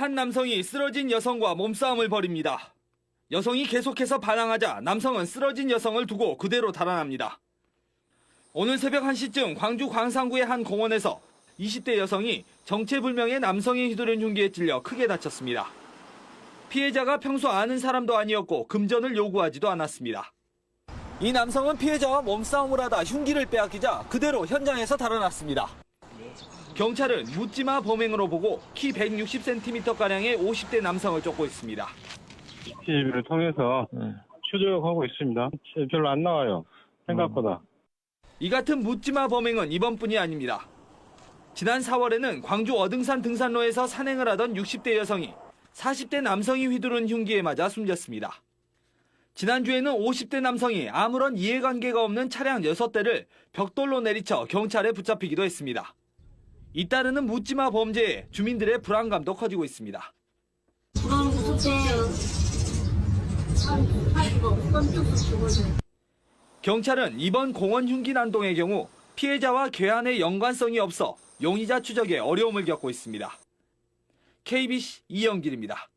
한 남성이 쓰러진 여성과 몸싸움을 벌입니다. 여성이 계속해서 반항하자 남성은 쓰러진 여성을 두고 그대로 달아납니다. 오늘 새벽 1시쯤 광주 광산구의 한 공원에서 20대 여성이 정체불명의 남성이 휘두른 흉기에 찔려 크게 다쳤습니다. 피해자가 평소 아는 사람도 아니었고 금전을 요구하지도 않았습니다. 이 남성은 피해자와 몸싸움을 하다 흉기를 빼앗기자 그대로 현장에서 달아났습니다. 경찰은 묻지마 범행으로 보고 키 160cm가량의 50대 남성을 쫓고 있습니다. CCTV를 통해서 추적하고 있습니다. 별로 안 나와요. 생각보다. 이 같은 묻지마 범행은 이번뿐이 아닙니다. 지난 4월에는 광주 어등산 등산로에서 산행을 하던 60대 여성이 40대 남성이 휘두른 흉기에 맞아 숨졌습니다. 지난주에는 50대 남성이 아무런 이해관계가 없는 차량 6대를 벽돌로 내리쳐 경찰에 붙잡히기도 했습니다. 잇따르는 묻지마 범죄에 주민들의 불안감도 커지고 있습니다. 경찰은 이번 공원 흉기 난동의 경우 피해자와 괴한의 연관성이 없어 용의자 추적에 어려움을 겪고 있습니다. KBC 이영길입니다.